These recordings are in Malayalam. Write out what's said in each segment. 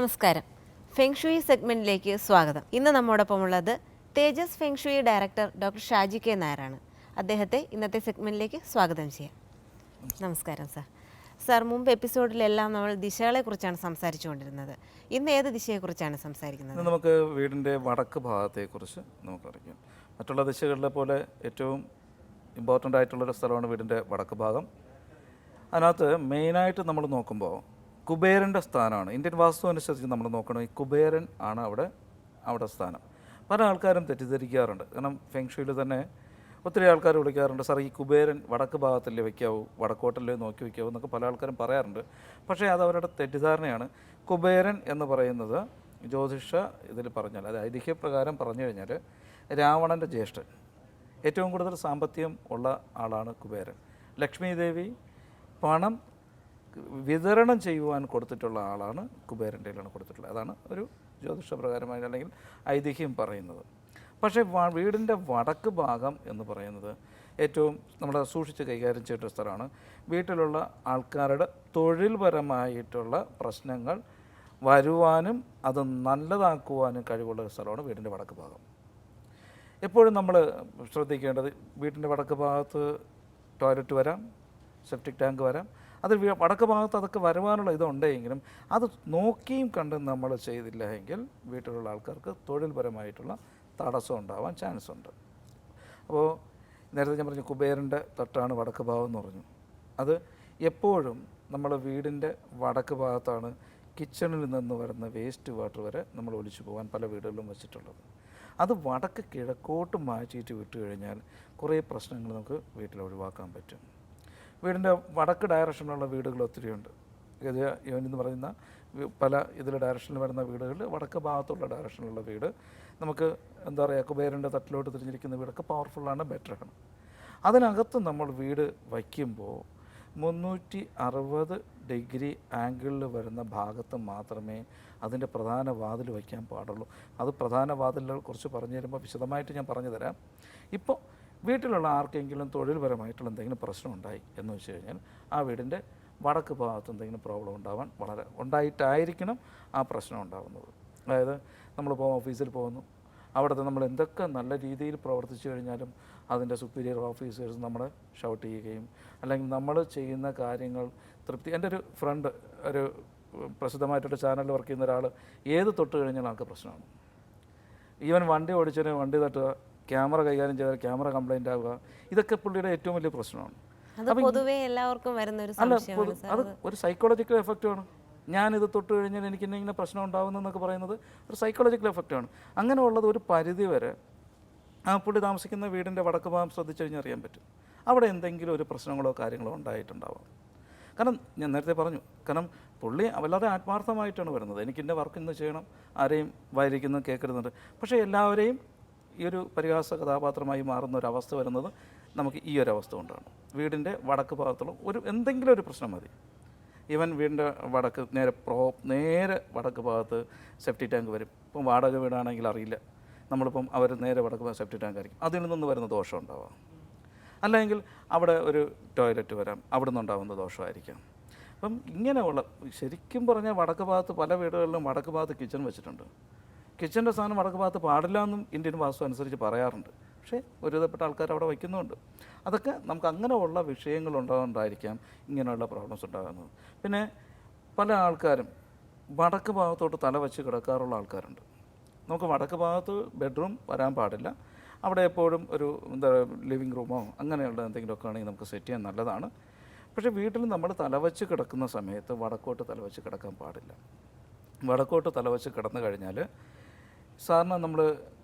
നമസ്കാരം. ഫെങ്ഷുയി സെഗ്മെന്റിലേക്ക് സ്വാഗതം. ഇന്ന് നമ്മോടൊപ്പം ഉള്ളത് Tejas feng shui director doctor Shaji K നായരാണ്. അദ്ദേഹത്തെ ഇന്നത്തെ സെഗ്മെന്റിലേക്ക് സ്വാഗതം ചെയ്യാം. നമസ്കാരം സാർ. സാർ മുമ്പ് എപ്പിസോഡിലെല്ലാം നമ്മൾ ദിശകളെ കുറിച്ചാണ് സംസാരിച്ചുകൊണ്ടിരുന്നത്. ഇന്ന് ഏത് ദിശയെക്കുറിച്ചാണ് സംസാരിക്കുന്നത്? നമുക്ക് വീടിന്റെ വടക്ക് ഭാഗത്തെക്കുറിച്ച് നമുക്കറിയാം മറ്റുള്ള ദിശകളിലെ പോലെ ഏറ്റവും ഇമ്പോർട്ടന്റ് ആയിട്ടുള്ളൊരു സ്ഥലമാണ് വീടിന്റെ വടക്ക് ഭാഗം. അതിനകത്ത് മെയിനായിട്ട് നമ്മൾ നോക്കുമ്പോൾ കുബേരന്റെ സ്ഥാനമാണ്. ഇന്ത്യൻ വാസ്തു അനുസരിച്ച് നമ്മൾ നോക്കണം ഈ കുബേരൻ ആണ് അവിടെ അവിടെ സ്ഥാനം. പല ആൾക്കാരും തെറ്റിദ്ധരിക്കാറുണ്ട്. കാരണം ഫെങ്ഷുയിൽ തന്നെ ഒത്തിരി ആൾക്കാർ വിളിക്കാറുണ്ട് സാർ ഈ കുബേരൻ വടക്ക് ഭാഗത്തല്ലേ വയ്ക്കാവൂ വടക്കോട്ടല്ലേ നോക്കി വയ്ക്കാവൂ എന്നൊക്കെ പല ആൾക്കാരും പറയാറുണ്ട്. പക്ഷേ അത് അവരുടെ തെറ്റിദ്ധാരണയാണ്. കുബേരൻ എന്ന് പറയുന്നത് ജ്യോതിഷ ഇതിൽ പറഞ്ഞാൽ അത് ഐതിഹ്യപ്രകാരം പറഞ്ഞു കഴിഞ്ഞാൽ രാവണന്റെ ജ്യേഷ്ഠൻ. ഏറ്റവും കൂടുതൽ സാമ്പത്തികം ഉള്ള ആളാണ് കുബേരൻ. ലക്ഷ്മി ദേവി പണം വിതരണം ചെയ്യുവാൻ കൊടുത്തിട്ടുള്ള ആളാണ് കുബേരന്റെ കയ്യിലാണ് കൊടുത്തിട്ടുള്ളത്. അതാണ് ഒരു ജ്യോതിഷപ്രകാരമായ അല്ലെങ്കിൽ ഐതിഹ്യം പറയുന്നത്. പക്ഷേ വീടിന്റെ വടക്ക് ഭാഗം എന്ന് പറയുന്നത് ഏറ്റവും നമ്മുടെ സൂക്ഷിച്ച് കൈകാര്യം ചെയ്യേണ്ട സ്ഥലമാണ്. വീട്ടിലുള്ള ആൾക്കാരുടെ തൊഴിൽപരമായിട്ടുള്ള പ്രശ്നങ്ങൾ വരുവാനും അത് നല്ലതാക്കുവാനും കഴിവുള്ള സ്ഥലമാണ് വീടിന്റെ വടക്ക് ഭാഗം. എപ്പോഴും നമ്മൾ ശ്രദ്ധിക്കേണ്ടത് വീട്ടിന്റെ വടക്ക് ഭാഗത്ത് ടോയ്ലറ്റ് വരാം സെപ്റ്റിക് ടാങ്ക് വരാം. അത് വടക്ക് ഭാഗത്ത് അതൊക്കെ വരുവാനുള്ള ഇതുണ്ടെങ്കിലും അത് നോക്കിയും കണ്ടും നമ്മൾ ചെയ്തില്ല എങ്കിൽ വീട്ടിലുള്ള ആൾക്കാർക്ക് തൊഴിൽപരമായിട്ടുള്ള തടസ്സം ഉണ്ടാവാൻ ചാൻസ് ഉണ്ട്. അപ്പോൾ നേരത്തെ ഞാൻ പറഞ്ഞു കുബേരന്റെ തട്ടാണ് വടക്ക് ഭാഗം എന്ന് പറഞ്ഞു. അത് എപ്പോഴും നമ്മൾ വീടിന്റെ വടക്ക് ഭാഗത്താണ് കിച്ചണിൽ നിന്ന് വരുന്ന വേസ്റ്റ് വാട്ടർ വരെ നമ്മൾ ഒലിച്ചു പോകാൻ പല വീടുകളിലും വെച്ചിട്ടുള്ളത്. അത് വടക്ക് കിഴക്കോട്ട് മാറ്റിയിട്ട് വിട്ടു കഴിഞ്ഞാൽ കുറേ പ്രശ്നങ്ങൾ നമുക്ക് വീട്ടിൽ ഒഴിവാക്കാൻ പറ്റും. വീടിന്റെ വടക്ക് ഡയറക്ഷനിലുള്ള വീടുകൾ ഒത്തിരിയുണ്ട്. ഇത് എന്ന് പറയുന്ന പല ഇതിൽ ഡയറക്ഷനിൽ വരുന്ന വീടുകളിൽ വടക്ക് ഭാഗത്തുള്ള ഡയറക്ഷനിലുള്ള വീട്. നമുക്ക് എന്താ പറയുക കുബേരന്റെ തട്ടിലോട്ട് തിരിഞ്ഞിരിക്കുന്ന വീടൊക്കെ പവർഫുള്ളാണ് ബെറ്ററാണ് അതിനകത്ത് നമ്മൾ വീട് വയ്ക്കുമ്പോൾ മുന്നൂറ്റി അറുപത് ഡിഗ്രി ആംഗിളിൽ വരുന്ന ഭാഗത്ത് മാത്രമേ അതിന്റെ പ്രധാന വാതിൽ വയ്ക്കാൻ പാടുള്ളൂ. അത് പ്രധാന വാതിലുകൾ കുറിച്ച് പറഞ്ഞു തരുമ്പോൾ വിശദമായിട്ട് ഞാൻ പറഞ്ഞു തരാം. ഇപ്പോൾ വീട്ടിലുള്ള ആർക്കെങ്കിലും തൊഴിൽപരമായിട്ടുള്ള എന്തെങ്കിലും പ്രശ്നം ഉണ്ടായി എന്ന് വെച്ച് കഴിഞ്ഞാൽ ആ വീടിന്റെ വടക്ക് ഭാഗത്ത് എന്തെങ്കിലും പ്രോബ്ലം ഉണ്ടാവാൻ വളരെ ഉണ്ടായിട്ടായിരിക്കണം ആ പ്രശ്നം ഉണ്ടാകുന്നത് അതായത് നമ്മളിപ്പോൾ ഓഫീസിൽ പോകുന്നു. അവിടുത്തെ നമ്മൾ എന്തൊക്കെ നല്ല രീതിയിൽ പ്രവർത്തിച്ചു കഴിഞ്ഞാലും അതിന്റെ സുപ്പീരിയർ ഓഫീസേഴ്സ് നമ്മളെ ഷൗട്ട് ചെയ്യുകയും അല്ലെങ്കിൽ നമ്മൾ ചെയ്യുന്ന കാര്യങ്ങൾ തൃപ്തി എന്റെ ഒരു ഫ്രണ്ട് ഒരു പ്രസിദ്ധമായിട്ടൊരു ചാനലിൽ വർക്ക് ചെയ്യുന്ന ഒരാൾ ഏത് തൊട്ട് കഴിഞ്ഞാൽ ആൾക്ക് പ്രശ്നമാണ്. ഈവൻ വണ്ടി ഓടിച്ചതിന് വണ്ടി തട്ടുക ക്യാമറ കൈകാര്യം ചെയ്താൽ ക്യാമറ കംപ്ലൈന്റ് ആവുക. ഇതൊക്കെ പുള്ളിയുടെ ഏറ്റവും വലിയ പ്രശ്നമാണ്. അത് പൊതുവേ എല്ലാവർക്കും വരുന്ന ഒരു അല്ല പൊതു- അത് ഒരു സൈക്കോളജിക്കൽ എഫക്റ്റ് ആണ്. ഞാൻ ഇത് തൊട്ട് കഴിഞ്ഞാൽ എനിക്ക് ഇങ്ങനെ പ്രശ്നം ഉണ്ടാകുന്നതെന്നൊക്കെ പറയുന്നത് ഒരു സൈക്കോളജിക്കൽ എഫക്റ്റാണ് അങ്ങനെ ഉള്ളത് ഒരു പരിധി വരെ ആ പുള്ളി താമസിക്കുന്ന വീടിന്റെ വടക്ക് ഭാഗം ശ്രദ്ധിച്ചു കഴിഞ്ഞാൽ അറിയാൻ പറ്റും. അവിടെ എന്തെങ്കിലും ഒരു പ്രശ്നങ്ങളോ കാര്യങ്ങളോ ഉണ്ടായിട്ടുണ്ടാവാം. കാരണം ഞാൻ നേരത്തെ പറഞ്ഞു കാരണം പുള്ളി വല്ലാതെ ആത്മാർത്ഥമായിട്ടാണ് വരുന്നത്. എനിക്ക് എന്റെ വർക്ക് ഇന്ന് ചെയ്യണം ആരെയും വായിരിക്കുന്നു കേൾക്കരുതുണ്ട് പക്ഷേ എല്ലാവരെയും ഈ ഒരു പരിഹാസ കഥാപാത്രമായി മാറുന്ന ഒരു അവസ്ഥ വരുന്നത് നമുക്ക് ഈ ഒരു അവസ്ഥ കൊണ്ടാണ്. വീടിന്റെ വടക്ക് ഭാഗത്തുള്ള ഒരു എന്തെങ്കിലും ഒരു പ്രശ്നം മതി. ഈവൻ വീടിന്റെ വടക്ക് നേരെ പ്രോ നേരെ വടക്ക് ഭാഗത്ത് സെപ്റ്റി ടാങ്ക് വരും. ഇപ്പം വാടക വീടാണെങ്കിൽ അറിയില്ല. നമ്മളിപ്പം അവർ നേരെ വടക്ക് ഭാഗത്ത് സെപ്റ്റി ടാങ്ക് ആയിരിക്കും. അതിൽ നിന്ന് വരുന്ന ദോഷം ഉണ്ടാവാം. അല്ലെങ്കിൽ അവിടെ ഒരു ടോയ്ലറ്റ് വരാം. അവിടെ നിന്നുണ്ടാകുന്ന ദോഷമായിരിക്കാം. അപ്പം ഇങ്ങനെയുള്ള ശരിക്കും പറഞ്ഞാൽ വടക്ക് ഭാഗത്ത് പല വീടുകളിലും വടക്ക് ഭാഗത്ത് കിച്ചൺ വെച്ചിട്ടുണ്ട്. കിച്ചന്റെ സാധനം വടക്ക് ഭാഗത്ത് പാടില്ല എന്നും ഇന്ത്യൻ വാസ്തു അനുസരിച്ച് പറയാറുണ്ട്. പക്ഷേ ഒരുവിധപ്പെട്ട ആൾക്കാർ അവിടെ വയ്ക്കുന്നുണ്ട്. അതൊക്കെ നമുക്ക് അങ്ങനെയുള്ള വിഷയങ്ങൾ ഉണ്ടാകൊണ്ടായിരിക്കാം ഇങ്ങനെയുള്ള പ്രോബ്ലംസ് ഉണ്ടാകുന്നത്. പിന്നെ പല ആൾക്കാരും വടക്ക് ഭാഗത്തോട്ട് തല വെച്ച് കിടക്കാറുള്ള ആൾക്കാരുണ്ട്. നമുക്ക് വടക്ക് ഭാഗത്ത് ബെഡ്റൂം വരാൻ പാടില്ല. അവിടെ എപ്പോഴും ഒരു എന്താ ലിവിങ് റൂമോ അങ്ങനെയുള്ള എന്തെങ്കിലുമൊക്കെ ആണെങ്കിൽ നമുക്ക് സെറ്റ് ചെയ്യാൻ നല്ലതാണ്. പക്ഷേ വീട്ടിൽ നമ്മൾ തലവച്ച് കിടക്കുന്ന സമയത്ത് വടക്കോട്ട് തലവച്ച് കിടക്കാൻ പാടില്ല. വടക്കോട്ട് തലവച്ച് കിടന്നു കഴിഞ്ഞാൽ സാറിന് നമ്മൾ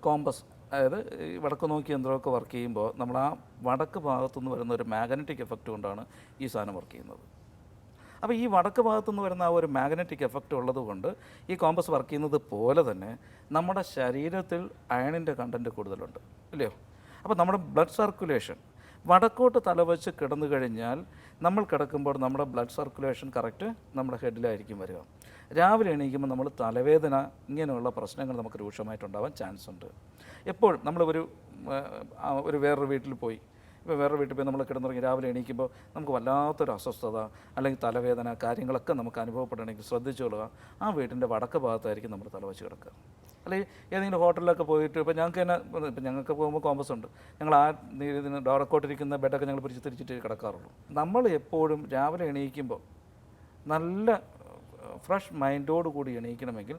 കോമ്പസ് അതായത് ഈ വടക്ക് നോക്കി യന്ത്രമൊക്കെ വർക്ക് ചെയ്യുമ്പോൾ നമ്മൾ ആ വടക്ക് ഭാഗത്തുനിന്ന് വരുന്ന ഒരു മാഗ്നറ്റിക് എഫക്റ്റ് കൊണ്ടാണ് ഈ സാധനം വർക്ക് ചെയ്യുന്നത്. അപ്പോൾ ഈ വടക്ക് ഭാഗത്തുനിന്ന് വരുന്ന ആ ഒരു മാഗ്നറ്റിക് എഫക്റ്റ് ഉള്ളതുകൊണ്ട് ഈ കോമ്പസ് വർക്ക് ചെയ്യുന്നത് പോലെ തന്നെ നമ്മുടെ ശരീരത്തിൽ അയണിന്റെ കണ്ടന്റ് കൂടുതലുണ്ട് ഇല്ലയോ? അപ്പോൾ നമ്മുടെ ബ്ലഡ് സർക്കുലേഷൻ വടക്കോട്ട് തലവെച്ച് കിടന്നു കഴിഞ്ഞാൽ നമ്മൾ കിടക്കുമ്പോൾ നമ്മുടെ ബ്ലഡ് സർക്കുലേഷൻ കറക്റ്റ് നമ്മുടെ ഹെഡിലായിരിക്കും വരിക. രാവിലെ എണീക്കുമ്പോൾ നമ്മൾ തലവേദന ഇങ്ങനെയുള്ള പ്രശ്നങ്ങൾ നമുക്ക് രൂക്ഷമായിട്ടുണ്ടാവാൻ ചാൻസ് ഉണ്ട്. എപ്പോഴും നമ്മൾ ഒരു ഒരു വേറൊരു വീട്ടിൽ പോയി. ഇപ്പോൾ വേറെ വീട്ടിൽ പോയി നമ്മൾ കിടന്നിറങ്ങി രാവിലെ എണീക്കുമ്പോൾ നമുക്ക് വല്ലാത്തൊരു അസ്വസ്ഥത അല്ലെങ്കിൽ തലവേദന കാര്യങ്ങളൊക്കെ നമുക്ക് അനുഭവപ്പെടണമെങ്കിൽ ശ്രദ്ധിച്ചോളുക ആ വീട്ടിന്റെ വടക്ക് ഭാഗത്തായിരിക്കും നമ്മൾ തലവച്ച് കിടക്കുക. അല്ലെങ്കിൽ ഏതെങ്കിലും ഹോട്ടലിലൊക്കെ പോയിട്ട് ഇപ്പോൾ ഞങ്ങൾക്ക് തന്നെ ഇപ്പം ഞങ്ങൾക്ക് പോകുമ്പോൾ കോമ്പസ് ഉണ്ട്. ഞങ്ങൾ ആ ഇതിന് ഡോറക്കോട്ടിരിക്കുന്ന ബെഡൊക്കെ ഞങ്ങൾ പിടിച്ച് തിരിച്ചിട്ട് കിടക്കാറുള്ളൂ. നമ്മൾ എപ്പോഴും രാവിലെ എണീക്കുമ്പോൾ നല്ല ഫ്രഷ് മൈൻഡോട് കൂടി എണീക്കണമെങ്കിൽ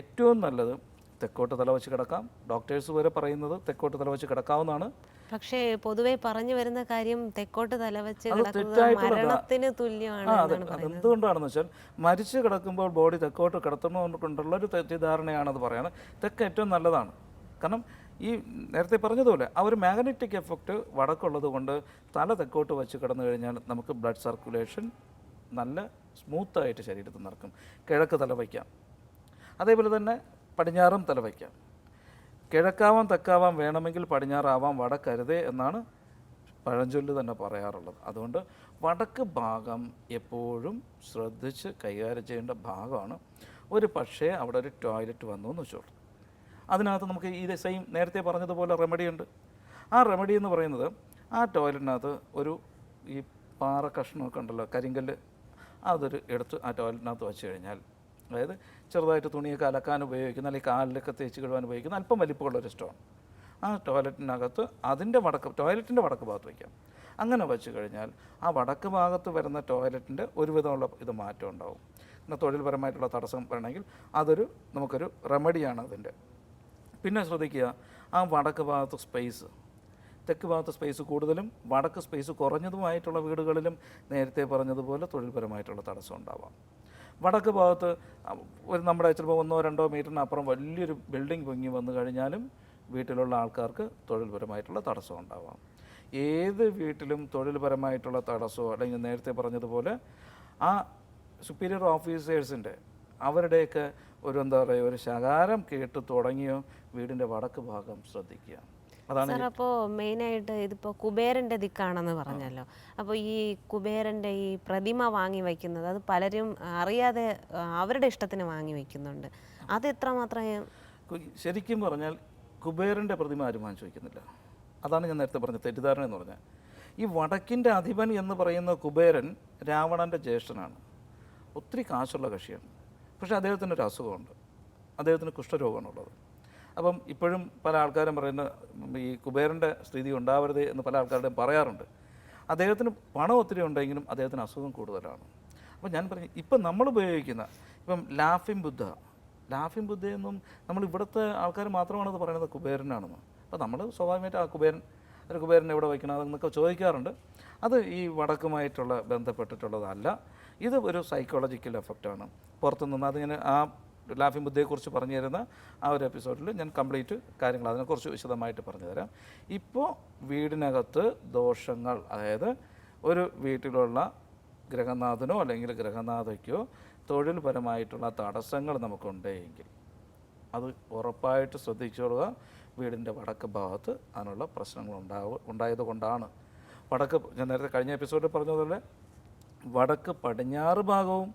ഏറ്റവും നല്ലത് തെക്കോട്ട് തല വെച്ച് കിടക്കാം. ഡോക്ടേഴ്സ് വരെ പറയുന്നത് തെക്കോട്ട് തല വെച്ച് കിടക്കാവുന്നതാണ്. പക്ഷേ പൊതുവേ പറഞ്ഞു വരുന്ന കാര്യം തെക്കോട്ട് തലവെച്ച് മരണത്തിന് തുല്യമാണ് അതെ അത് എന്തുകൊണ്ടാണെന്ന് വെച്ചാൽ മരിച്ചു കിടക്കുമ്പോൾ ബോഡി തെക്കോട്ട് കിടത്തുന്നതുകൊണ്ടുള്ള ഒരു തെറ്റിദ്ധാരണയാണത് പറയുന്നത്. തെക്ക് ഏറ്റവും നല്ലതാണ്. കാരണം ഈ നേരത്തെ പറഞ്ഞതുപോലെ ആ ഒരു മാഗ്നറ്റിക് എഫക്റ്റ് വടക്കുള്ളത് കൊണ്ട് തല തെക്കോട്ട് വെച്ച് കിടന്നു കഴിഞ്ഞാൽ നമുക്ക് ബ്ലഡ് സർക്കുലേഷൻ നല്ല സ്മൂത്തായിട്ട് ശരീരത്തിൽ നടക്കും. കിഴക്ക് തലവയ്ക്കാം അതേപോലെ തന്നെ പടിഞ്ഞാറും തലവയ്ക്കാം കിഴക്കാവാം തെക്കാവാം വേണമെങ്കിൽ പടിഞ്ഞാറാവാം വടക്കരുതേ എന്നാണ് പഴഞ്ചൊല്ല് തന്നെ പറയാറുള്ളത്. അതുകൊണ്ട് വടക്ക് ഭാഗം എപ്പോഴും ശ്രദ്ധിച്ച് കൈകാര്യം ചെയ്യേണ്ട ഭാഗമാണ്. ഒരു പക്ഷേ അവിടെ ഒരു ടോയ്ലറ്റ് വന്നു എന്ന് വെച്ചോളൂ. അതിനകത്ത് നമുക്ക് ഈ സെയിം നേരത്തെ പറഞ്ഞതുപോലെ റെമഡി ഉണ്ട്. ആ റെമഡി എന്ന് പറയുന്നത് ആ ടോയ്ലറ്റിനകത്ത് ഒരു ഈ പാറ കഷ്ണമൊക്കെ ഉണ്ടല്ലോ കരിങ്കല്ല്. അതൊരു എടുത്ത് ആ ടോയ്ലറ്റിനകത്ത് വെച്ച് കഴിഞ്ഞാൽ അതായത് ചെറുതായിട്ട് തുണിയൊക്കെ അലക്കാൻ ഉപയോഗിക്കുന്ന അല്ലെങ്കിൽ കാലിലൊക്കെ തേച്ച് കഴുകാൻ ഉപയോഗിക്കുന്ന അല്പം വലിപ്പമുള്ളൊരു സ്റ്റോൺ. ആ ടോയ്ലറ്റിനകത്ത് അതിന്റെ വടക്ക് ടോയ്ലറ്റിന്റെ വടക്ക് ഭാഗത്ത് വയ്ക്കാം. അങ്ങനെ വെച്ച് കഴിഞ്ഞാൽ ആ വടക്ക് ഭാഗത്ത് വരുന്ന ടോയ്ലറ്റിന്റെ ഒരുവിധമുള്ള ഇത് മാറ്റം ഉണ്ടാവും. പിന്നെ തൊഴിൽപരമായിട്ടുള്ള തടസ്സം വരണമെങ്കിൽ അതൊരു നമുക്കൊരു റെമഡിയാണ് അതിന്റെ. പിന്നെ ശ്രദ്ധിക്കുക ആ വടക്ക് ഭാഗത്ത് സ്പേസ് തെക്ക് ഭാഗത്ത് സ്പേസ് കൂടുതലും വടക്ക് സ്പേസ് കുറഞ്ഞതുമായിട്ടുള്ള വീടുകളിലും നേരത്തെ പറഞ്ഞതുപോലെ തൊഴിൽപരമായിട്ടുള്ള തടസ്സം ഉണ്ടാവാം. വടക്ക് ഭാഗത്ത് ഒരു നമ്മുടെ ചിലപ്പോൾ ഒന്നോ രണ്ടോ മീറ്ററിന് അപ്പുറം വലിയൊരു ബിൽഡിംഗ് പൊങ്ങി വന്നു കഴിഞ്ഞാലും വീട്ടിലുള്ള ആൾക്കാർക്ക് തൊഴിൽപരമായിട്ടുള്ള തടസ്സം ഉണ്ടാവാം. ഏത് വീട്ടിലും തൊഴിൽപരമായിട്ടുള്ള തടസ്സമോ അല്ലെങ്കിൽ നേരത്തെ പറഞ്ഞതുപോലെ ആ സുപ്പീരിയർ ഓഫീസേഴ്സിന്റെ അവരുടെയൊക്കെ ഒരു എന്താ പറയുക ഒരു ശകാരം കേട്ട് തുടങ്ങിയോ വീടിന്റെ വടക്ക് ഭാഗം ശ്രദ്ധിക്കുക. സാർ അപ്പോൾ മെയിനായിട്ട് ഇതിപ്പോൾ കുബേരന്റെ ദിക്കാണെന്ന് പറഞ്ഞല്ലോ. അപ്പോൾ ഈ കുബേരന്റെ ഈ പ്രതിമ വാങ്ങി വയ്ക്കുന്നത് അത് പലരും അറിയാതെ അവരുടെ ഇഷ്ടത്തിന് വാങ്ങി വയ്ക്കുന്നുണ്ട്. അത് എത്രമാത്രം മാത്രമേ ശരിക്കും പറഞ്ഞാൽ കുബേരന്റെ പ്രതിമ ആരും വാങ്ങിച്ചു വയ്ക്കുന്നില്ല. അതാണ് ഞാൻ നേരത്തെ പറഞ്ഞത് തെറ്റിദ്ധാരണ എന്ന് പറഞ്ഞാൽ. ഈ വടക്കിന്റെ അധിപൻ എന്ന് പറയുന്ന കുബേരൻ രാവണന്റെ ജ്യേഷ്ഠനാണ്. ഒത്തിരി കാശുള്ള കക്ഷിയാണ്. പക്ഷേ അദ്ദേഹത്തിന് ഒരു അസുഖമുണ്ട്. അദ്ദേഹത്തിന് കുഷ്ഠരോഗമാണുള്ളത്. അപ്പം ഇപ്പോഴും പല ആൾക്കാരും പറയുന്ന ഈ കുബേരന്റെ സ്ഥിതി ഉണ്ടാവരുത് എന്ന് പല ആൾക്കാരുടെയും പറയാറുണ്ട്. അദ്ദേഹത്തിന് പണം ഒത്തിരി ഉണ്ടെങ്കിലും അദ്ദേഹത്തിന് അസുഖം കൂടുതലാണ്. അപ്പം ഞാൻ പറഞ്ഞു ഇപ്പം നമ്മൾ ഉപയോഗിക്കുന്ന ഇപ്പം ലാഫിംഗ് ബുദ്ധ ലാഫിംഗ് ബുദ്ധയെന്നും നമ്മൾ ഇവിടുത്തെ ആൾക്കാർ മാത്രമാണ് അത് പറയുന്നത് കുബേരനാണെന്ന്. അപ്പോൾ നമ്മൾ സ്വാഭാവികമായിട്ട് ആ കുബേരൻ ഒരു കുബേരൻ എവിടെ വയ്ക്കണം അതെന്നൊക്കെ ചോദിക്കാറുണ്ട്. അത് ഈ വടക്കുമായിട്ടുള്ള ബന്ധപ്പെട്ടിട്ടുള്ളതല്ല. ഇത് ഒരു സൈക്കോളജിക്കൽ എഫക്റ്റാണ് പുറത്തുനിന്ന് അതിങ്ങനെ ആ ലാഫിംഗ് ബുദ്ധയെക്കുറിച്ച് പറഞ്ഞു തരുന്ന ആ ഒരു എപ്പിസോഡിൽ ഞാൻ കംപ്ലീറ്റ് കാര്യങ്ങൾ അതിനെക്കുറിച്ച് വിശദമായിട്ട് പറഞ്ഞു തരാം. ഇപ്പോൾ വീടിനകത്ത് ദോഷങ്ങൾ അതായത് ഒരു വീട്ടിലുള്ള ഗ്രഹനാഥനോ അല്ലെങ്കിൽ ഗ്രഹനാഥയ്ക്കോ തൊഴിൽപരമായിട്ടുള്ള തടസ്സങ്ങൾ നമുക്കുണ്ടെങ്കിൽ അത് ഉറപ്പായിട്ട് ശ്രദ്ധിച്ചോളുക. വീടിന്റെ വടക്ക് ഭാഗത്ത് അതിനുള്ള പ്രശ്നങ്ങൾ ഉണ്ടാവുക ഉണ്ടായത് കൊണ്ടാണ്. വടക്ക് ഞാൻ നേരത്തെ കഴിഞ്ഞ എപ്പിസോഡിൽ പറഞ്ഞതുപോലെ വടക്ക് പടിഞ്ഞാറ് ഭാഗവും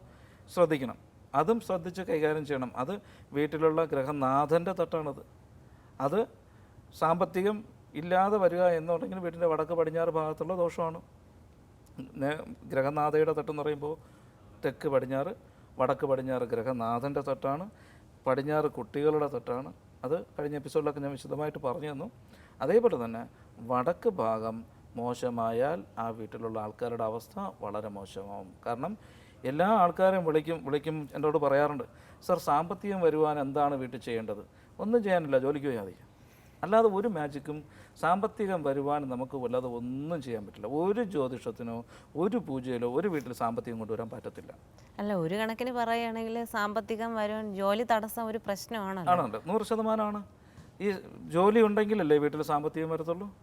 ശ്രദ്ധിക്കണം. അതും ശ്രദ്ധിച്ച് കൈകാര്യം ചെയ്യണം. അത് വീട്ടിലുള്ള ഗ്രഹനാഥന്റെ തട്ടാണത്. അത് സാമ്പത്തികം ഇല്ലാതെ വരിക എന്നുണ്ടെങ്കിൽ വീട്ടിന്റെ വടക്ക് പടിഞ്ഞാറ് ഭാഗത്തുള്ള ദോഷമാണ്. ഗ്രഹനാഥയുടെ തട്ടെന്ന് പറയുമ്പോൾ തെക്ക് പടിഞ്ഞാറ് വടക്ക് പടിഞ്ഞാറ് ഗ്രഹനാഥന്റെ തട്ടാണ്. പടിഞ്ഞാറ് കുട്ടികളുടെ തട്ടാണ്. അത് കഴിഞ്ഞ എപ്പിസോഡിലൊക്കെ ഞാൻ വിശദമായിട്ട് പറഞ്ഞു തന്നു. അതേപോലെ തന്നെ വടക്ക് ഭാഗം മോശമായാൽ ആ വീട്ടിലുള്ള ആൾക്കാരുടെ അവസ്ഥ വളരെ മോശമാവും. കാരണം എല്ലാ ആൾക്കാരെയും വിളിക്കും വിളിക്കും എന്നോട് പറയാറുണ്ട് സർ സാമ്പത്തികം വരുവാൻ എന്താണ് വീട്ടിൽ ചെയ്യേണ്ടത്? ഒന്നും ചെയ്യാനില്ല ജോലിക്ക് പോയാൽ മതി. അല്ലാതെ ഒരു മാജിക്കും സാമ്പത്തികം വരുവാൻ നമുക്ക് വല്ലാതെ ഒന്നും ചെയ്യാൻ പറ്റില്ല. ഒരു ജ്യോതിഷത്തിനോ ഒരു പൂജയിലോ ഒരു വീട്ടിൽ സാമ്പത്തികം കൊണ്ടുവരാൻ പറ്റത്തില്ല. അല്ല ഒരു കണക്കിന് പറയുകയാണെങ്കിൽ സാമ്പത്തികം വരുവാൻ ജോലി തടസ്സം ഒരു പ്രശ്നമാണ് ആണല്ലോ. നൂറ് ശതമാനമാണ്. ഈ ജോലി ഉണ്ടെങ്കിലല്ലേ വീട്ടിൽ സാമ്പത്തികം വരത്തുള്ളൂ?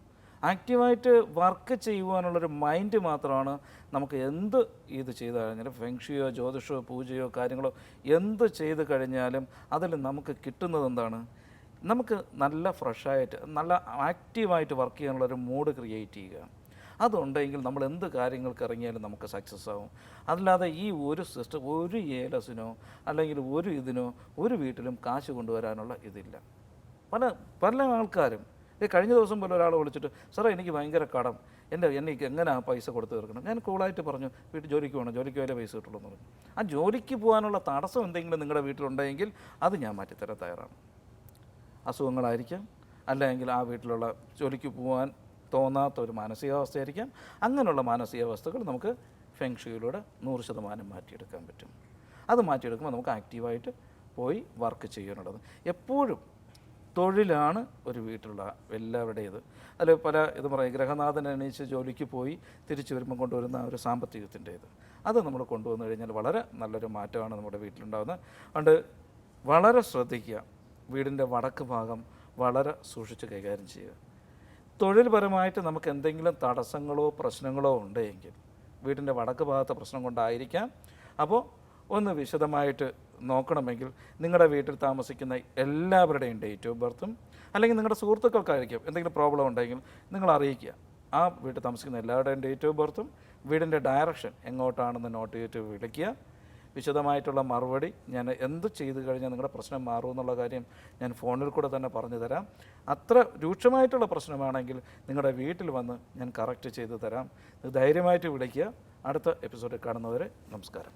ആക്റ്റീവായിട്ട് വർക്ക് ചെയ്യുവാനുള്ളൊരു മൈൻഡ് മാത്രമാണ് നമുക്ക് എന്ത് ഇത് ചെയ്ത് കഴിഞ്ഞാലും ഫെങ്ഷിയോ ജ്യോതിഷോ പൂജയോ കാര്യങ്ങളോ എന്ത് ചെയ്ത് കഴിഞ്ഞാലും അതിൽ നമുക്ക് കിട്ടുന്നത് എന്താണ്? നമുക്ക് നല്ല ഫ്രഷായിട്ട് നല്ല ആക്റ്റീവായിട്ട് വർക്ക് ചെയ്യാനുള്ളൊരു മൂഡ് ക്രിയേറ്റ് ചെയ്യുക. അതുണ്ടെങ്കിൽ നമ്മൾ എന്ത് കാര്യങ്ങൾക്ക് ഇറങ്ങിയാലും നമുക്ക് സക്സസ് ആവും. അല്ലാതെ ഈ ഒരു സിസ്റ്റം ഒരു ഏലസിനോ അല്ലെങ്കിൽ ഒരു ഇതിനോ ഒരു വീട്ടിലും കാശ് കൊണ്ടുവരാനുള്ള ഇതില്ല. പല പല ആൾക്കാരും കഴിഞ്ഞ ദിവസം പോലെ ഒരാൾ വിളിച്ചിട്ട് സാറേ എനിക്ക് ഭയങ്കര കടം. എന്റെ എനിക്ക് എങ്ങനെ ആ പൈസ കൊടുത്തു തീർക്കണം? ഞാൻ കൂളായിട്ട് പറഞ്ഞു വീട്ടിൽ ജോലിക്ക് പോകണം ജോലിക്ക് വരെ പൈസ കിട്ടുള്ളൂ എന്ന് പറഞ്ഞു. ആ ജോലിക്ക് പോകാനുള്ള തടസ്സം എന്തെങ്കിലും നിങ്ങളുടെ വീട്ടിലുണ്ടെങ്കിൽ അത് ഞാൻ മാറ്റിത്തരാൻ തയ്യാറാണ്. അസുഖങ്ങളായിരിക്കാം അല്ലെങ്കിൽ ആ വീട്ടിലുള്ള ജോലിക്ക് പോകാൻ തോന്നാത്ത ഒരു മാനസികാവസ്ഥയായിരിക്കാം. അങ്ങനെയുള്ള മാനസികാവസ്ഥകൾ നമുക്ക് ഫെങ്ഷുയിലൂടെ നൂറ് ശതമാനം മാറ്റിയെടുക്കാൻ പറ്റും. അത് മാറ്റിയെടുക്കുമ്പോൾ നമുക്ക് ആക്റ്റീവായിട്ട് പോയി വർക്ക് ചെയ്യാനുള്ളത് എപ്പോഴും തൊഴിലാണ് ഒരു വീട്ടിലുള്ള എല്ലാവരുടേത്. അതിൽ പല ഇത് പറയും ഗ്രഹനാഥൻ അണിയിച്ച് ജോലിക്ക് പോയി തിരിച്ചു വരുമ്പോൾ കൊണ്ടുവരുന്ന ഒരു സാമ്പത്തികത്തിന്റെ ഇത് അത് നമ്മൾ കൊണ്ടുവന്നു കഴിഞ്ഞാൽ വളരെ നല്ലൊരു മാറ്റമാണ് നമ്മുടെ വീട്ടിലുണ്ടാകുന്നത് അതുകൊണ്ട് വളരെ ശ്രദ്ധിക്കുക വീടിന്റെ വടക്ക് ഭാഗം വളരെ സൂക്ഷിച്ച് കൈകാര്യം ചെയ്യുക. തൊഴിൽപരമായിട്ട് നമുക്ക് എന്തെങ്കിലും തടസ്സങ്ങളോ പ്രശ്നങ്ങളോ ഉണ്ടെങ്കിൽ വീടിന്റെ വടക്ക് ഭാഗത്തെ പ്രശ്നം കൊണ്ടായിരിക്കാം. അപ്പോൾ ഒന്ന് വിശദമായിട്ട് നോക്കണമെങ്കിൽ നിങ്ങളുടെ വീട്ടിൽ താമസിക്കുന്ന എല്ലാവരുടെയും ഡേറ്റ് ഓഫ് ബർത്തും അല്ലെങ്കിൽ നിങ്ങളുടെ സുഹൃത്തുക്കൾക്കായിരിക്കും എന്തെങ്കിലും പ്രോബ്ലം ഉണ്ടെങ്കിൽ നിങ്ങൾ അറിയിക്കുക. ആ വീട്ടിൽ താമസിക്കുന്ന എല്ലാവരുടെയും ഡേറ്റ് ഓഫ് ബർത്തും വീടിന്റെ ഡയറക്ഷൻ എങ്ങോട്ടാണെന്ന് നോട്ട് ചെയ്തിട്ട് വിളിക്കുക. വിശദമായിട്ടുള്ള മറുപടി ഞാൻ എന്ത് ചെയ്തു കഴിഞ്ഞാൽ നിങ്ങളുടെ പ്രശ്നം മാറും എന്നുള്ള കാര്യം ഞാൻ ഫോണിൽ കൂടെ തന്നെ പറഞ്ഞു തരാം. അത്ര രൂക്ഷമായിട്ടുള്ള പ്രശ്നമാണെങ്കിൽ നിങ്ങളുടെ വീട്ടിൽ വന്ന് ഞാൻ കറക്റ്റ് ചെയ്തു തരാം. ധൈര്യമായിട്ട് വിളിക്കുക. അടുത്ത എപ്പിസോഡിൽ കാണുന്നവരെ നമസ്കാരം.